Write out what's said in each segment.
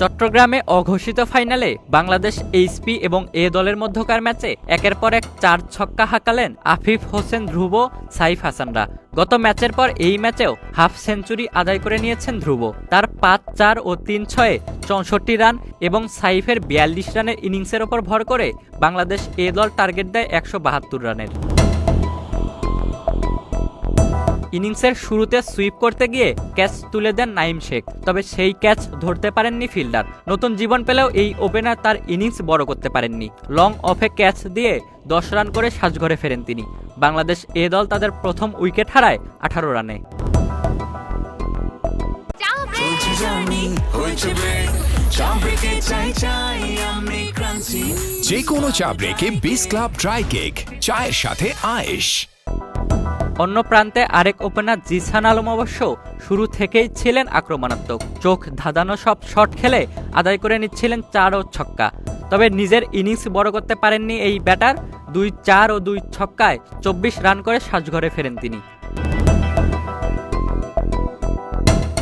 চট্টগ্রামে অঘোষিত ফাইনালে বাংলাদেশ এইচপি এবং এ দলের মধ্যকার ম্যাচে একের পর এক চার ছক্কা হাঁকালেন আফিফ হোসেন ধ্রুব, সাইফ হাসানরা। গত ম্যাচের পর এই ম্যাচেও হাফ সেঞ্চুরি আদায় করে নিয়েছেন ধ্রুব। তার পাঁচ, চার ও তিন ছয়ে চৌষট্টি রান এবং সাইফের বিয়াল্লিশ রানের ইনিংসের ওপর ভর করে বাংলাদেশ এ দল টার্গেট দেয় একশো বাহাত্তর রানের। ইনিংসের শুরুতে সুইপ করতে গিয়ে ক্যাচ তুলে দেন নাইম শেখ তবে সেই ক্যাচ ধরতে পারেননি ফিল্ডার। নতুন জীবন পেলেও এই ওপেনার তার ইনিংস বড় করতে পারেননি। লং অফে ক্যাচ দিয়ে দশ রান করে সাজঘরে ফেরেন তিনি। বাংলাদেশ এ দল তাদের প্রথম উইকেট হারায় আঠারো রানে। যে কোনো চা ব্রেকে বিস ক্লাব ড্রাই কেক চায়ের সাথে আয়েশ। অন্য প্রান্তে আরেক ওপেনার জিসান আলম অবশ্য শুরু থেকেই ছিলেন আক্রমণাত্মক। চোখ ধাঁধানো সব শট খেলে আদায় করে নিচ্ছিলেন চার ও ছক্কা। তবে নিজের ইনিংস বড় করতে পারেননি এই ব্যাটার। দুই চার ও দুই ছক্কায় চব্বিশ রান করে সাজঘরে ফেরেন তিনি।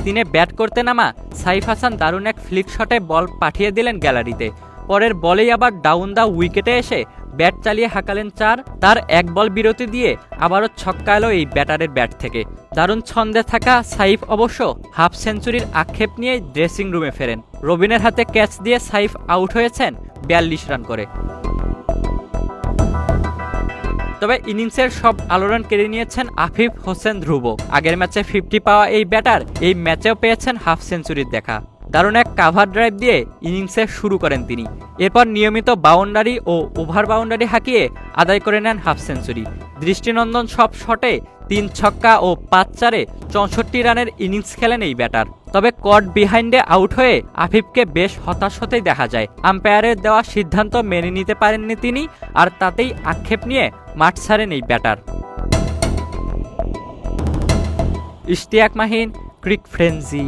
তিনি ব্যাট করতে নামা সাইফ হাসান দারুণ এক ফ্লিক শটে বল পাঠিয়ে দিলেন গ্যালারিতে। পরের বলেই আবার ডাউন দা উইকেটে এসে ব্যাট চালিয়ে হাঁকালেন চার, তার এক বল বিরতি দিয়ে আবারও ছক্কা এলো এই ব্যাটারের ব্যাট থেকে। দারুণ ছন্দে থাকা সাইফ অবশ্য হাফ সেঞ্চুরির আক্ষেপ নিয়ে ড্রেসিং রুমে ফেরেন। রবিনের হাতে ক্যাচ দিয়ে সাইফ আউট হয়েছেন বিয়াল্লিশ রান করে। তবে ইনিংসের সব আলোড়ন কেড়ে নিয়েছেন আফিফ হোসেন ধ্রুব। আগের ম্যাচে ফিফটি পাওয়া এই ব্যাটার এই ম্যাচেও পেয়েছেন হাফ সেঞ্চুরির দেখা। দারুণ এক কাভার ড্রাইভ দিয়ে ইনিংসে শুরু করেন তিনি। এরপর নিয়মিত বাউন্ডারি ও ওভার বাউন্ডারি হাঁকিয়ে আদায় করে নেন হাফ সেঞ্চুরি দৃষ্টিনন্দন সব শটে তিন ছক্কা ও পাঁচ চারে চৌষট্টি রানের ইনিংস খেলেন এই ব্যাটার তবে কট বিহাইন্ডে আউট হয়ে আফিফকে বেশ হতাশ হতেই দেখা যায়। আম্পায়ারের দেওয়া সিদ্ধান্ত মেনে নিতে পারেননি তিনি আর তাতেই আক্ষেপ নিয়ে মাঠ ছাড়েন এই ব্যাটার ইশতিয়াক মাহিন, ক্রিক ফ্রেন্সি